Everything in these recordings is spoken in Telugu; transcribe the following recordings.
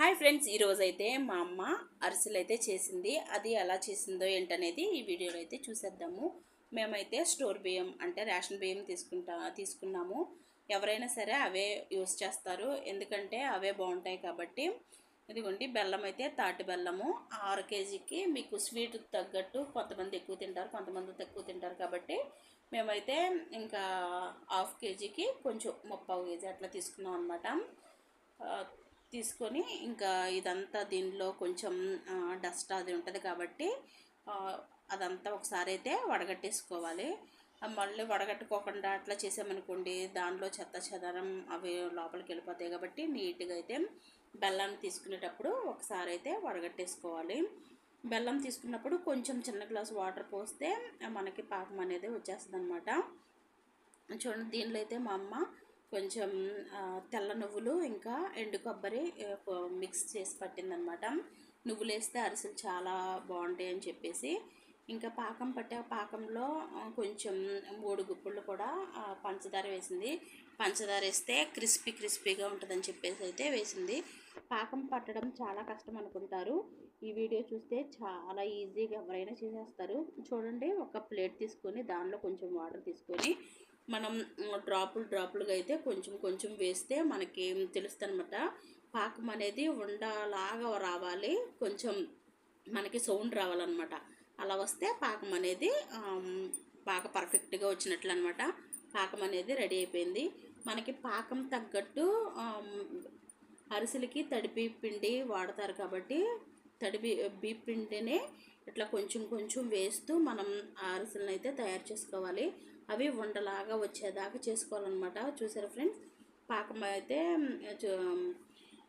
హాయ్ ఫ్రెండ్స్ ఈరోజు అయితే మా అమ్మ అరిసెలు అయితే చేసింది. అది ఎలా చేసిందో ఏంటనేది ఈ వీడియోలో అయితే చూసేద్దాము. మేమైతే స్టోర్ బియ్యం అంటే రేషన్ బియ్యం తీసుకుంటా తీసుకున్నాము. ఎవరైనా సరే అవే యూస్ చేస్తారు. ఎందుకంటే అవే బాగుంటాయి కాబట్టి. ఇదిగోండి బెల్లం అయితే తాటి బెల్లము. ఆరు కేజీకి మీకు స్వీట్ తగ్గట్టు కొంతమంది ఎక్కువ తింటారు కొంతమంది తక్కువ తింటారు కాబట్టి మేమైతే ఇంకా హాఫ్ కేజీకి కొంచెం ముప్పావు కేజీ అట్లా తీసుకున్నాం అనమాట తీసుకొని ఇంకా ఇదంతా దీనిలో కొంచెం డస్ట్ అది ఉంటుంది కాబట్టి అదంతా ఒకసారి అయితే వడగట్టేసుకోవాలి. మళ్ళీ వడగట్టుకోకుండా అట్లా చేసామనుకోండి దానిలో చెత్త చెదరం అవి లోపలికి వెళ్ళిపోతాయి కాబట్టి నీట్గా అయితే బెల్లాన్ని తీసుకునేటప్పుడు ఒకసారి అయితే వడగట్టేసుకోవాలి. బెల్లం తీసుకున్నప్పుడు కొంచెం చిన్న గ్లాస్ వాటర్ పోస్తే మనకి పాకం అనేది వచ్చేస్తుంది అనమాట చూడండి దీనిలో అయితే మా అమ్మ కొంచెం తెల్ల నువ్వులు ఇంకా ఎండు కొబ్బరి మిక్స్ చేసి పట్టిందనమాట. నువ్వులు వేస్తే అరిసెలు చాలా బాగుంటాయి అని చెప్పేసి. ఇంకా పాకం పట్టే పాకంలో కొంచెం మూడు గుప్పులు కూడా పంచదార వేసింది. పంచదార వేస్తే క్రిస్పీ క్రిస్పీగా ఉంటుందని చెప్పేసి అయితే వేసింది. పాకం పట్టడం చాలా కష్టం అనుకుంటారు. ఈ వీడియో చూస్తే చాలా ఈజీగా ఎవరైనా చేసేస్తారు. చూడండి ఒక ప్లేట్ తీసుకొని దానిలో కొంచెం వాటర్ తీసుకొని మనం డ్రాపులు డ్రాపులుగా అయితే కొంచెం కొంచెం వేస్తే మనకి తెలుస్తుంది అనమాట పాకం అనేది ఉండలాగా రావాలి. కొంచెం మనకి సౌండ్ రావాలన్నమాట. అలా వస్తే పాకం అనేది బాగా పర్ఫెక్ట్గా వచ్చినట్లు అనమాట పాకం అనేది రెడీ అయిపోయింది. మనకి పాకం తగ్గట్టు అరిసెలకి తడిపి పిండి వాడతారు కాబట్టి తడిపి బీ పిండినే ఇట్లా కొంచెం కొంచెం వేస్తూ మనం అరిసెలను అయితే తయారు చేసుకోవాలి. అవి ఉండలాగా వచ్చేదాకా చేసుకోవాలన్నమాట. చూసారా ఫ్రెండ్స్? పాకం అయితే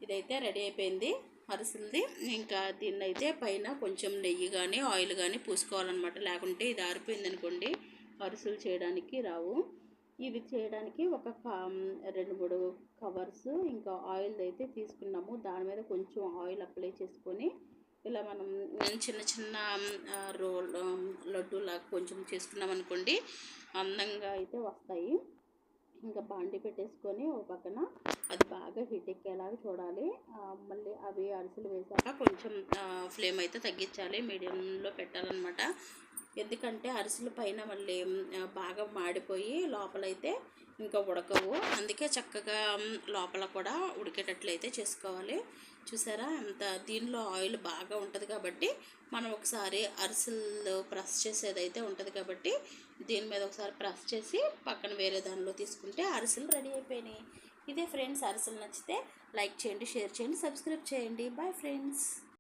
ఇదైతే రెడీ అయిపోయింది. అరిసెలది ఇంకా దీన్ని అయితే పైన కొంచెం నెయ్యి కానీ ఆయిల్ కానీ పూసుకోవాలన్నమాట. లేకుంటే ఇది ఆరిపోయింది అనుకోండి అరిసెలు చేయడానికి రావు. ఇది చేయడానికి ఒక క- రెండు మూడు కవర్స్ ఇంకా ఆయిల్ అయితే తీసుకున్నాము. దాని మీద కొంచెం ఆయిల్ అప్లై చేసుకొని ఇలా మనం చిన్న చిన్న ఆ, రోల్ లడ్డూలాగా కొంచెం చేసుకున్నాం అనుకోండి అందంగా అయితే వస్తాయి. ఇంకా బాండి పెట్టేసుకొని ఒక పక్కన అది బాగా హీట్ ఎక్కేలాగా చూడాలి. మళ్ళీ అవి అరిసెలు వేసాక కొంచెం ఫ్లేమ్ అయితే తగ్గించాలి. మీడియంలో పెట్టాలన్నమాట. ఎందుకంటే అరిసెల పైన మళ్ళీ బాగా మాడిపోయి లోపలైతే ఇంకా ఉడకవు. అందుకే చక్కగా లోపల కూడా ఉడికేటట్లయితే చేసుకోవాలి. చూసారా? అంత దీనిలో ఆయిల్ బాగా ఉంటుంది కాబట్టి మనం ఒకసారి అరిసెలు ప్రెస్ చేసేదైతే ఉంటుంది కాబట్టి దీని మీద ఒకసారి ప్రెస్ చేసి పక్కన వేరే దానిలో తీసుకుంటే అరిసెలు రెడీ అయిపోయినాయి. ఇదే ఫ్రెండ్స్ అరిసెలు నచ్చితే లైక్ చేయండి షేర్ చేయండి సబ్స్క్రైబ్ చేయండి. Bye friends.